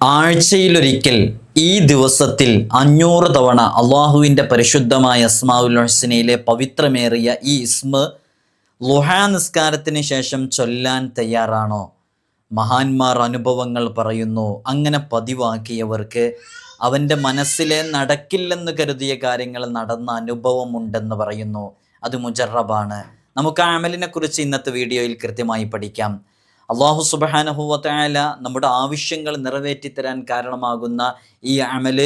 ആഴ്ചയിലൊരിക്കൽ ഈ ദിവസത്തിൽ അഞ്ഞൂറ് തവണ അള്ളാഹുവിന്റെ പരിശുദ്ധമായ അസ്മാഉൽ ഹുസ്നയിലെ പവിത്രമേറിയ ഈ ഇസ്മ ലുഹാ നിസ്കാരത്തിന് ശേഷം ചൊല്ലാൻ തയ്യാറാണോ? മഹാന്മാർ അനുഭവങ്ങൾ പറയുന്നു അങ്ങനെ പതിവാക്കിയവർക്ക് അവന്റെ മനസ്സിലെ നടക്കില്ലെന്ന് കരുതിയ കാര്യങ്ങൾ നടന്ന അനുഭവമുണ്ടെന്ന് പറയുന്നു. അത് മുജറബാണ്. നമുക്ക് ആ അമലിനെ കുറിച്ച് ഇന്നത്തെ വീഡിയോയിൽ കൃത്യമായി പഠിക്കാം. അള്ളാഹു സുബാനഹുവല നമ്മുടെ ആവശ്യങ്ങൾ നിറവേറ്റി തരാൻ കാരണമാകുന്ന ഈ അമൽ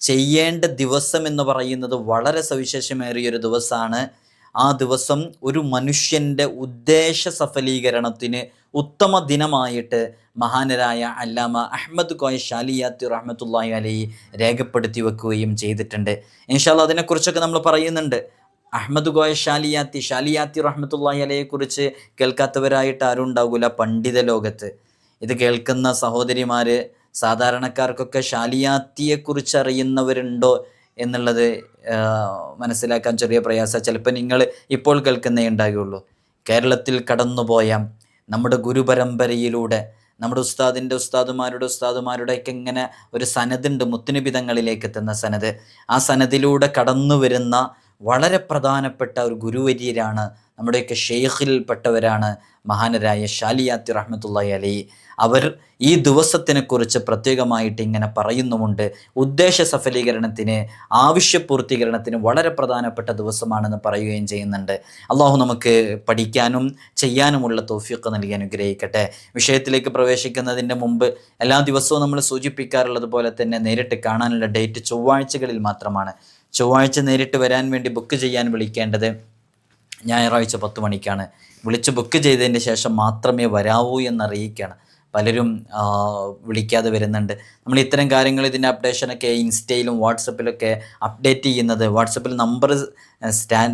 ചെയ്യേണ്ട ദിവസം എന്ന് പറയുന്നത് വളരെ സവിശേഷമേറിയൊരു ദിവസമാണ്. ആ ദിവസം ഒരു മനുഷ്യന്റെ ഉദ്ദേശ സഫലീകരണത്തിന് ഉത്തമ ദിനമായിട്ട് മഹാനരായ അല്ലാമ അഹമ്മദ് കോയ ഷാലിയാത്തി റഹ്മത്തുല്ലാഹി അലി രേഖപ്പെടുത്തി വെക്കുകയും ചെയ്തിട്ടുണ്ട്. ഇൻഷാല്ല അതിനെക്കുറിച്ചൊക്കെ നമ്മൾ പറയുന്നുണ്ട്. അഹമ്മദ് ഗോയ ഷാലിയാത്തി ഷാലിയാത്തി അലയെ കുറിച്ച് കേൾക്കാത്തവരായിട്ട് ആരും ഉണ്ടാകില്ല പണ്ഡിത ലോകത്ത്. ഇത് കേൾക്കുന്ന സഹോദരിമാര് സാധാരണക്കാർക്കൊക്കെ ഷാലിയാത്തിയെക്കുറിച്ച് അറിയുന്നവരുണ്ടോ എന്നുള്ളത് മനസ്സിലാക്കാൻ ചെറിയ പ്രയാസം. ചിലപ്പോൾ നിങ്ങൾ ഇപ്പോൾ കേൾക്കുന്നേ ഉണ്ടാകുള്ളൂ കേരളത്തിൽ കടന്നുപോയ നമ്മുടെ ഗുരുപരമ്പരയിലൂടെ നമ്മുടെ ഉസ്താദിന്റെ ഉസ്താദുമാരുടെ ഉസ്താദുമാരുടെയൊക്കെ ഇങ്ങനെ ഒരു സനതുണ്ട് മുത്തുനിബിതങ്ങളിലേക്ക് എത്തുന്ന സനത് ആ സനദിലൂടെ കടന്നു വരുന്ന വളരെ പ്രധാനപ്പെട്ട ഒരു ഗുരുവര്യരാണ് നമ്മുടെയൊക്കെ ഷെയ്ഖിൽപ്പെട്ടവരാണ് മഹാനരായ ഷാലിയാത്തി റഹ്മത്തുള്ളി അലി. അവർ ഈ ദിവസത്തിനെക്കുറിച്ച് പ്രത്യേകമായിട്ട് ഇങ്ങനെ പറയുന്നുമുണ്ട്. ഉദ്ദേശ സഫലീകരണത്തിന് ആവശ്യപൂർത്തീകരണത്തിന് വളരെ പ്രധാനപ്പെട്ട ദിവസമാണെന്ന് പറയുകയും ചെയ്യുന്നുണ്ട്. അള്ളാഹു നമുക്ക് പഠിക്കാനും ചെയ്യാനുമുള്ള തോഫിയൊക്കെ നൽകി അനുഗ്രഹിക്കട്ടെ. വിഷയത്തിലേക്ക് പ്രവേശിക്കുന്നതിന്റെ മുമ്പ് എല്ലാ ദിവസവും നമ്മൾ സൂചിപ്പിക്കാറുള്ളത് പോലെ തന്നെ നേരിട്ട് കാണാനുള്ള ഡേറ്റ് ചൊവ്വാഴ്ചകളിൽ മാത്രമാണ്. ചൊവ്വാഴ്ച നേരിട്ട് വരാൻ വേണ്ടി ബുക്ക് ചെയ്യാൻ വിളിക്കേണ്ടത് ഞായറാഴ്ച പത്ത് മണിക്കാണ്. വിളിച്ച് ബുക്ക് ചെയ്തതിന് ശേഷം മാത്രമേ വരാവൂ എന്നറിയിക്കുകയാണ്. പലരും വിളിക്കാതെ വരുന്നുണ്ട്. നമ്മൾ ഇത്തരം കാര്യങ്ങൾ ഇതിന്റെ അപ്ഡേഷനൊക്കെ ഇൻസ്റ്റയിലും വാട്സപ്പിലൊക്കെ അപ്ഡേറ്റ് ചെയ്യുന്നത് വാട്സപ്പിൽ നമ്പർ സ്റ്റാൻ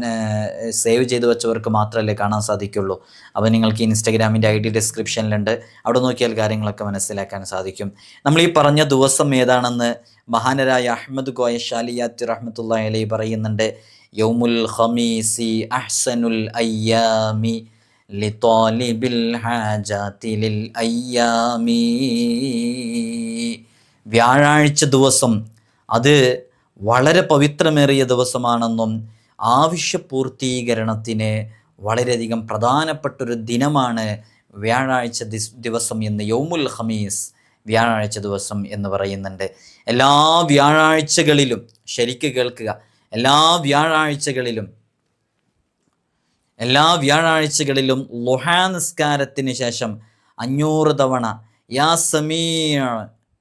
സേവ് ചെയ്ത് വെച്ചവർക്ക് മാത്രമല്ലേ കാണാൻ സാധിക്കുള്ളൂ. അപ്പോൾ നിങ്ങൾക്ക് ഇൻസ്റ്റാഗ്രാമിന്റെ ഐ ഡി ഡിസ്ക്രിപ്ഷനിലുണ്ട് അവിടെ നോക്കിയാൽ കാര്യങ്ങളൊക്കെ മനസ്സിലാക്കാൻ സാധിക്കും. നമ്മൾ ഈ പറഞ്ഞ ദിവസം ഏതാണെന്ന് മഹാനരായ അഹമ്മദ് ഗോയ ഷാലിയാത്തി റഹ്മത്തുള്ള അലി പറയുന്നുണ്ട് യൗമുൽ ഹമീസി അഹ്സനുൽ അയ്യാമി വ്യാഴാഴ്ച ദിവസം. അത് വളരെ പവിത്രമേറിയ ദിവസമാണെന്നും ആവശ്യപൂർത്തീകരണത്തിന് വളരെയധികം പ്രധാനപ്പെട്ടൊരു ദിനമാണ് വ്യാഴാഴ്ച ദിവസം എന്ന് യൗമുൽ ഹമീസ് വ്യാഴാഴ്ച ദിവസം എന്ന് പറയുന്നുണ്ട്. എല്ലാ വ്യാഴാഴ്ചകളിലും ശരിക്ക് കേൾക്കുക എല്ലാ വ്യാഴാഴ്ചകളിലും എല്ലാ വ്യാഴാഴ്ചകളിലും ലുഹാ നിസ്കാരത്തിന് ശേഷം അഞ്ഞൂറ് തവണ. യാ സമീ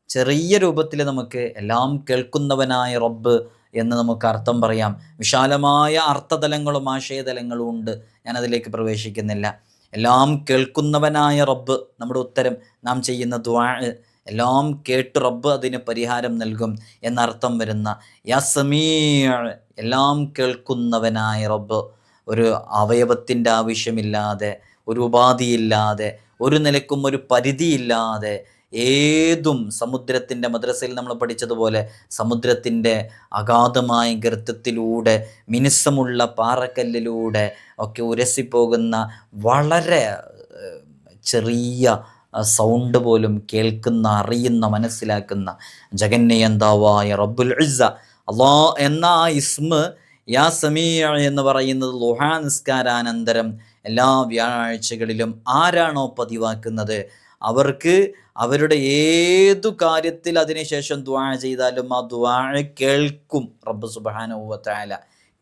ചെറിയ രൂപത്തിൽ നമുക്ക് എല്ലാം കേൾക്കുന്നവനായ റബ്ബ് എന്ന് നമുക്ക് അർത്ഥം പറയാം. വിശാലമായ അർത്ഥതലങ്ങളും ആശയതലങ്ങളും ഉണ്ട്. ഞാനതിലേക്ക് പ്രവേശിക്കുന്നില്ല. എല്ലാം കേൾക്കുന്നവനായ റബ്ബ് നമ്മുടെ ഉത്തരം നാം ചെയ്യുന്ന ദ്വാ എല്ലാം കേട്ട് റബ്ബ് അതിന് പരിഹാരം നൽകും എന്നർത്ഥം വരുന്ന യാ എല്ലാം കേൾക്കുന്നവനായ റബ്ബ്. ഒരു അവയവത്തിന്റെ ആവശ്യമില്ലാതെ ഒരു ഉപാധിയില്ലാതെ ഒരു നിലക്കും ഒരു പരിധിയില്ലാതെ ഏതും സമുദ്രത്തിന്റെ മദ്രസയിൽ നമ്മൾ പഠിച്ചതുപോലെ സമുദ്രത്തിന്റെ അഗാധമായ ഗർത്തത്തിലൂടെ മിനുസമുള്ള പാറക്കല്ലിലൂടെ ഒക്കെ ഉരസിപ്പോകുന്ന വളരെ ചെറിയ സൗണ്ട് പോലും കേൾക്കുന്ന അറിയുന്ന മനസ്സിലാക്കുന്ന ജഗന്നയന്താവായ റബ്ബുൽ ഇസ്സ. അള്ളാ എന്ന ആ ഇസ്മ യാ സമീയ എന്ന് പറയുന്നത് ലുഹാ നിസ്കാരാനന്തരം എല്ലാ വ്യാഴാഴ്ചകളിലും ആരാണോ പതിവാക്കുന്നത്? അവർക്ക് അവരുടെ ഏതു കാര്യത്തിൽ അതിനുശേഷം ദ്വാഴ ചെയ്താലും ആ ദ്വാഴ കേൾക്കും. റബ്ബ് സുബാനുവല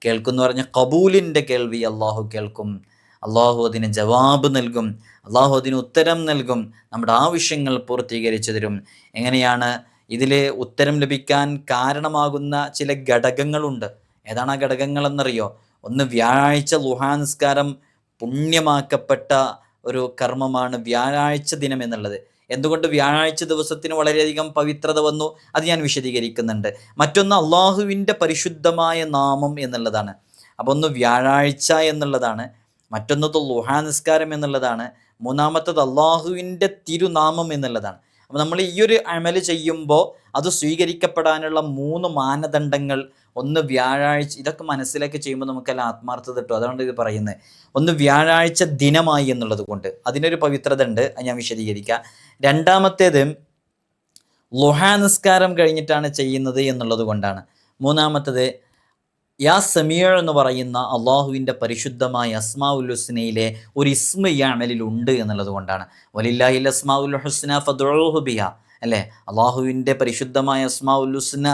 കേൾക്കും എന്ന് പറഞ്ഞ കബൂലിന്റെ കേൾവി അള്ളാഹു കേൾക്കും. അള്ളാഹു അതിന് ജവാബ് നൽകും. അള്ളാഹു അതിന് ഉത്തരം നൽകും. നമ്മുടെ ആവശ്യങ്ങൾ പൂർത്തീകരിച്ചു തരും. എങ്ങനെയാണ് ഇതിൽ ഉത്തരം ലഭിക്കാൻ കാരണമാകുന്ന ചില ഘടകങ്ങളുണ്ട്. ഏതാണ് ആ ഘടകങ്ങൾ എന്നറിയോ ഒന്ന് വ്യാഴാഴ്ച ലുഹാ നിസ്കാരം പുണ്യമാക്കപ്പെട്ട ഒരു കർമ്മമാണ് വ്യാഴാഴ്ച ദിനം എന്നുള്ളത്. എന്തുകൊണ്ട് വ്യാഴാഴ്ച ദിവസത്തിന് വളരെയധികം പവിത്രത വന്നു? അത് ഞാൻ വിശദീകരിക്കുന്നുണ്ട്. മറ്റൊന്ന് അള്ളാഹുവിന്റെ പരിശുദ്ധമായ നാമം എന്നുള്ളതാണ്. അപ്പോൾ ഒന്ന് വ്യാഴാഴ്ച എന്നുള്ളതാണ്. മറ്റൊന്നത് ലുഹാ നിസ്കാരം എന്നുള്ളതാണ്. മൂന്നാമത്തത് അള്ളാഹുവിന്റെ തിരുനാമം എന്നുള്ളതാണ്. അപ്പോൾ നമ്മൾ ഈ ഒരു അമൽ ചെയ്യുമ്പോൾ അത് സ്വീകരിക്കപ്പെടാനുള്ള മൂന്ന് മാനദണ്ഡങ്ങൾ ഒന്ന് വ്യാഴാഴ്ച ഇതൊക്കെ മനസ്സിലാക്കി ചെയ്യുമ്പോൾ നമുക്കെല്ലാം ആത്മാർത്ഥത കിട്ടും. അതുകൊണ്ട് ഇത് പറയുന്നത്. ഒന്ന് വ്യാഴാഴ്ച ദിനമായി എന്നുള്ളത് കൊണ്ട്. അതിനൊരു പവിത്രത ഉണ്ട് അത് ഞാൻ വിശദീകരിക്കാം. രണ്ടാമത്തേത് ലുഹാ നിസ്കാരം കഴിഞ്ഞിട്ടാണ് ചെയ്യുന്നത് എന്നുള്ളത് കൊണ്ടാണ്. മൂന്നാമത്തത് യാ സമീർ എന്ന് പറയുന്ന അള്ളാഹുവിന്റെ പരിശുദ്ധമായ അസ്മാ ഉൽ ഹുസ്നയിലെ ഒരു ഇസ്മ ഈ അമലിൽ ഉണ്ട് എന്നുള്ളത് കൊണ്ടാണ്. വലില്ലാഹിൽ അസ്മാ ഉൽ ഹുസ്ന ഫദ്ഹുബിയ അല്ലേ? അള്ളാഹുവിന്റെ പരിശുദ്ധമായ അസ്മാ ഉൽ ഹുസ്ന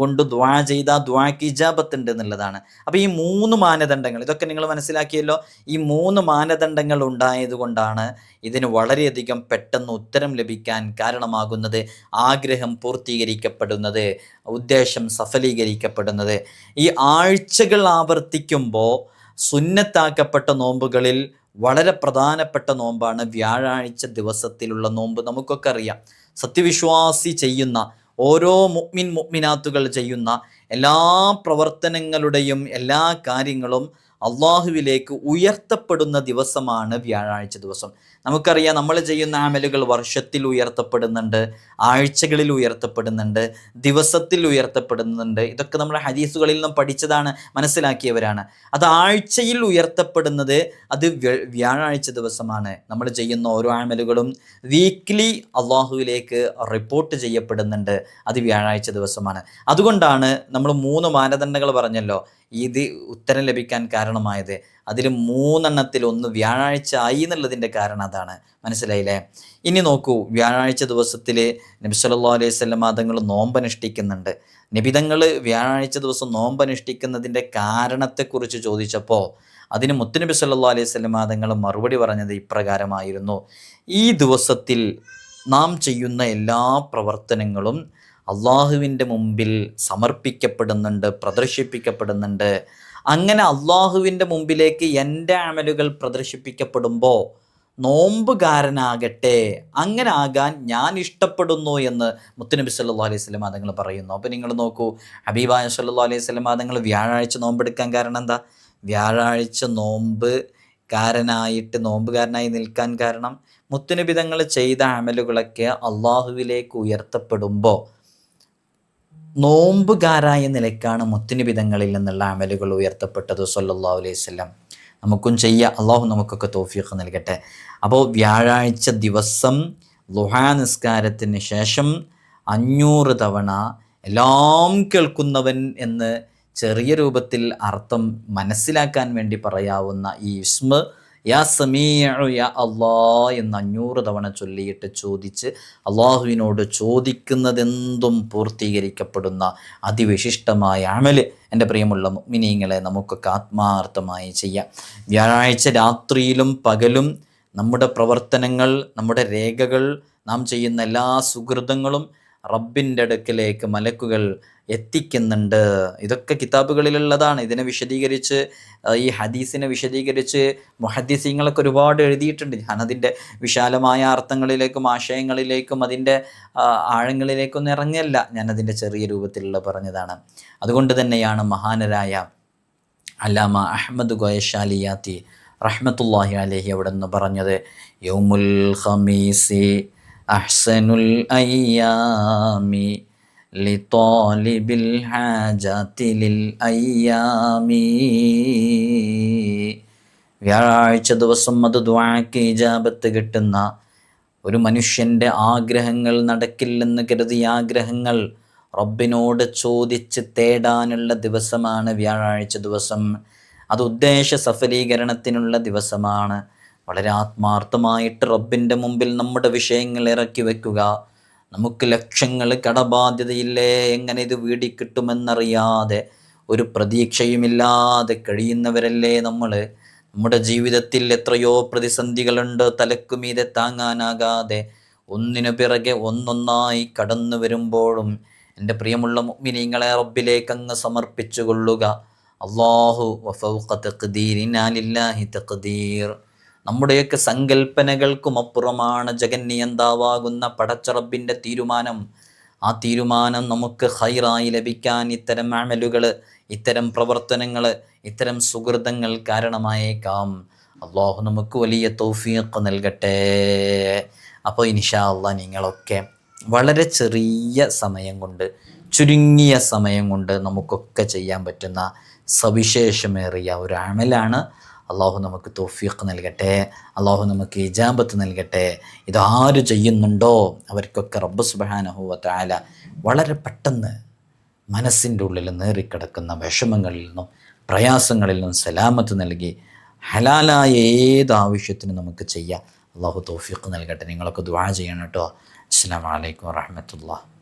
കൊണ്ട് ദ്വാ ചെയ്ത ദ്വാക്ക് ഇജാബത്ത് ഉണ്ട് എന്നുള്ളതാണ്. അപ്പോൾ ഈ മൂന്ന് മാനദണ്ഡങ്ങൾ ഇതൊക്കെ നിങ്ങൾ മനസ്സിലാക്കിയല്ലോ? ഈ മൂന്ന് മാനദണ്ഡങ്ങൾ ഉണ്ടായത് കൊണ്ടാണ് ഇതിന് വളരെയധികം പെട്ടെന്ന് ഉത്തരം ലഭിക്കാൻ കാരണമാകുന്നത് ആഗ്രഹം പൂർത്തീകരിക്കപ്പെടുന്നത് ഉദ്ദേശം സഫലീകരിക്കപ്പെടുന്നത്. ഈ ആഴ്ചകൾ ആവർത്തിക്കുമ്പോൾ സുന്നത്താക്കപ്പെട്ട നോമ്പുകളിൽ വളരെ പ്രധാനപ്പെട്ട നോമ്പാണ് വ്യാഴാഴ്ച ദിവസത്തിലുള്ള നോമ്പ്. നമുക്കൊക്കെ അറിയാം. സത്യവിശ്വാസി ചെയ്യുന്ന ഓരോ മുഗ്മിൻ മുഗ്മിനാത്തുകൾ ചെയ്യുന്ന എല്ലാ പ്രവർത്തനങ്ങളുടെയും എല്ലാ കാര്യങ്ങളും അള്ളാഹുവിലേക്ക് ഉയർത്തപ്പെടുന്ന ദിവസമാണ് വ്യാഴാഴ്ച ദിവസം. നമുക്കറിയാം നമ്മൾ ചെയ്യുന്ന ആമലുകൾ വർഷത്തിൽ ഉയർത്തപ്പെടുന്നുണ്ട് ആഴ്ചകളിൽ ഉയർത്തപ്പെടുന്നുണ്ട് ദിവസത്തിൽ ഉയർത്തപ്പെടുന്നുണ്ട്. ഇതൊക്കെ നമ്മൾ ഹദീസുകളിൽ നിന്നും പഠിച്ചതാണ് മനസ്സിലാക്കിയവരാണ്. അത് ആഴ്ചയിൽ ഉയർത്തപ്പെടുന്നത് അത് വ്യ- വ്യാഴാഴ്ച ദിവസമാണ്. നമ്മൾ ചെയ്യുന്ന ഓരോ ആമലുകളും വീക്ക്ലി അള്ളാഹുവിലേക്ക് റിപ്പോർട്ട് ചെയ്യപ്പെടുന്നുണ്ട്. അത് വ്യാഴാഴ്ച ദിവസമാണ്. അതുകൊണ്ടാണ് നമ്മൾ മൂന്ന് മാനദണ്ഡങ്ങൾ പറഞ്ഞല്ലോ. ഇത് ഉത്തരം ലഭിക്കാൻ കാരണമായത്. അതിൽ മൂന്നെണ്ണത്തിൽ ഒന്ന് വ്യാഴാഴ്ച ആയി എന്നുള്ളതിന്റെ കാരണം അതാണ്. മനസ്സിലായില്ലേ? ഇനി നോക്കൂ. വ്യാഴാഴ്ച ദിവസത്തിൽ നബി സല്ലല്ലാഹു അലൈഹി മാതങ്ങൾ തങ്ങൾ നോമ്പനുഷ്ഠിക്കുന്നുണ്ട്. നിബിതങ്ങൾ വ്യാഴാഴ്ച ദിവസം നോമ്പനുഷ്ഠിക്കുന്നതിന്റെ കാരണത്തെക്കുറിച്ച് ചോദിച്ചപ്പോൾ അതിന് മുത്തുനബി സല്ലാ അലൈഹി വസല്ലം തങ്ങൾ മറുപടി പറഞ്ഞത് ഇപ്രകാരമായിരുന്നു. ഈ ദിവസത്തിൽ നാം ചെയ്യുന്ന എല്ലാ പ്രവർത്തനങ്ങളും അള്ളാഹുവിന്റെ മുമ്പിൽ സമർപ്പിക്കപ്പെടുന്നുണ്ട് പ്രദർശിപ്പിക്കപ്പെടുന്നുണ്ട്. അങ്ങനെ അള്ളാഹുവിന്റെ മുമ്പിലേക്ക് എന്റെ അമലുകൾ പ്രദർശിപ്പിക്കപ്പെടുമ്പോൾ നോമ്പുകാരനാകട്ടെ അങ്ങനെ ആകാൻ ഞാൻ ഇഷ്ടപ്പെടുന്നു എന്ന് മുത്തുനബി സല്ലാ അലൈഹി സ്വലം അതങ്ങൾ പറയുന്നു. അപ്പോൾ നിങ്ങൾ നോക്കൂ ഹബീബായ സല്ലാ അലൈഹി സ്വലം അതങ്ങൾ വ്യാഴാഴ്ച നോമ്പെടുക്കാൻ കാരണം എന്താ? വ്യാഴാഴ്ച നോമ്പ് കാരനായിട്ട് നോമ്പുകാരനായി നിൽക്കാൻ കാരണം മുത്തുനബി തങ്ങൾ ചെയ്ത അമലുകളൊക്കെ അള്ളാഹുവിലേക്ക് ഉയർത്തപ്പെടുമ്പോൾ നോമ്പുകാരായ നിലക്കാണ് മുത്തുനിബിതങ്ങളിൽ നിന്നുള്ള അമലുകൾ ഉയർത്തപ്പെട്ടത് സല്ലാ അലൈഹി വസല്ലം. നമുക്കും ചെയ്യാം. അള്ളാഹു നമുക്കൊക്കെ തോഫിയൊക്കെ നൽകട്ടെ. അപ്പോൾ വ്യാഴാഴ്ച ദിവസം ലുഹാ നിസ്കാരത്തിന് ശേഷം അഞ്ഞൂറ് തവണ എല്ലാം കേൾക്കുന്നവൻ എന്ന് ചെറിയ രൂപത്തിൽ അർത്ഥം മനസ്സിലാക്കാൻ വേണ്ടി പറയാവുന്ന ഈ ഇസ്മ യാ സമീഉ യാ അള്ളാ എന്ന് അഞ്ഞൂറ് തവണ ചൊല്ലിയിട്ട് ചോദിച്ച് അള്ളാഹുവിനോട് ചോദിക്കുന്നതെന്തും പൂർത്തീകരിക്കപ്പെടുന്ന അതിവിശിഷ്ടമായ അമൽ എന്റെ പ്രിയമുള്ള മിനിങ്ങളെ നമുക്കൊക്കെ ആത്മാർത്ഥമായി ചെയ്യാം. വ്യാഴാഴ്ച രാത്രിയിലും പകലും നമ്മുടെ പ്രവർത്തനങ്ങൾ നമ്മുടെ രേഖകൾ നാം ചെയ്യുന്ന എല്ലാ സുഹൃതങ്ങളും റബ്ബിന്റെ അടുക്കിലേക്ക് മലക്കുകൾ എത്തിക്കുന്നുണ്ട്. ഇതൊക്കെ കിതാബുകളിലുള്ളതാണ്. ഇതിനെ വിശദീകരിച്ച് ഈ ഹദീസിനെ വിശദീകരിച്ച് മുഹദ്ദീസിങ്ങളൊക്കെ ഒരുപാട് എഴുതിയിട്ടുണ്ട്. ഞാൻ ഞാനതിന്റെ വിശാലമായ അർത്ഥങ്ങളിലേക്കും ആശയങ്ങളിലേക്കും അതിന്റെ ആഴങ്ങളിലേക്കും ആഴങ്ങളിലേക്കൊന്നും ഇറങ്ങിയല്ല. ഞാനതിന്റെ ചെറിയ രൂപത്തിലുള്ള പറഞ്ഞതാണ്. അതുകൊണ്ട് തന്നെയാണ് മഹാനരായ അല്ലാമ അഹമ്മദ് ഗോയശാലിയാത്തി റഹ്മത്തുല്ലാഹി അലഹി അവിടെ നിന്ന് പറഞ്ഞത് യൗമുൽ ഖമീസി അഹ്സനുൽ അയ്യാമി ലിത്തോലിബിൽ الحاجات അയ്യാമി വ്യാഴാഴ്ച ദിവസം അത് ദ്വാക്ക് ഇജാബത്ത് കിട്ടുന്ന ഒരു മനുഷ്യന്റെ ആഗ്രഹങ്ങൾ നടക്കില്ലെന്ന് കരുതി ആഗ്രഹങ്ങൾ റബ്ബിനോട് ചോദിച്ച് തേടാനുള്ള ദിവസമാണ് വ്യാഴാഴ്ച ദിവസം. അത് ഉദ്ദേശ സഫലീകരണത്തിനുള്ള ദിവസമാണ്. വളരെ ആത്മാർത്ഥമായിട്ട് റബ്ബിന്റെ മുമ്പിൽ നമ്മുടെ വിഷയങ്ങൾ ഇറക്കി വെക്കുക. നമുക്ക് ലക്ഷങ്ങൾ കടബാധ്യതയില്ലേ? എങ്ങനെ ഇത് വീടി കിട്ടുമെന്നറിയാതെ ഒരു പ്രതീക്ഷയുമില്ലാതെ കഴിയുന്നവരല്ലേ നമ്മൾ നമ്മുടെ ജീവിതത്തിൽ എത്രയോ പ്രതിസന്ധികളുണ്ട്. തലക്കുമീതെ താങ്ങാനാകാതെ ഒന്നിനു പിറകെ ഒന്നൊന്നായി കടന്നു വരുമ്പോഴും എന്റെ പ്രിയമുള്ള മുഅ്മിനീങ്ങളെ റബ്ബിലേക്ക് അങ്ങ് സമർപ്പിച്ചു കൊള്ളുക അള്ളാഹു വഫൗഖ തഖ്ദീരിനാ ലില്ലാഹി തഖ്ദീർ. നമ്മുടെയൊക്കെ സങ്കല്പനകൾക്കും അപ്പുറമാണ് ജഗന്നിയന്താവാകുന്ന പടച്ചറബിന്റെ തീരുമാനം. ആ തീരുമാനം നമുക്ക് ഹൈറായി ലഭിക്കാൻ ഇത്തരം അമലുകൾ ഇത്തരം പ്രവർത്തനങ്ങൾ ഇത്തരം സുഹൃതങ്ങൾ കാരണമായേക്കാം. അള്ളാഹു നമുക്ക് വലിയ തൗഫീഖ് നൽകട്ടെ. അപ്പോൾ ഇൻഷാ അല്ല നിങ്ങളൊക്കെ വളരെ ചെറിയ സമയം കൊണ്ട് ചുരുങ്ങിയ സമയം കൊണ്ട് നമുക്കൊക്കെ ചെയ്യാൻ പറ്റുന്ന സവിശേഷമേറിയ ഒരു അമലാണ് അള്ളാഹു നമുക്ക് തോഫീഖ് നൽകട്ടെ അള്ളാഹു നമുക്ക് ഇജാബത്ത് നൽകട്ടെ. ഇതാര് ചെയ്യുന്നുണ്ടോ അവർക്കൊക്കെ റബ്ബ് സുബാനഹുവ താല വളരെ പെട്ടെന്ന് മനസ്സിന്റെ ഉള്ളിൽ നേറിക്കിടക്കുന്ന വിഷമങ്ങളിൽ നിന്നും പ്രയാസങ്ങളിൽ നിന്നും സലാമത്ത് നൽകി ഹലാലായ ഏത് ആവശ്യത്തിനും നമുക്ക് ചെയ്യാം. അള്ളാഹു തോഫീഖ് നൽകട്ടെ. നിങ്ങളൊക്കെ ദുവാ ചെയ്യണം കേട്ടോ. അസ്സാം വലൈക്കും വാഹമത്തുള്ള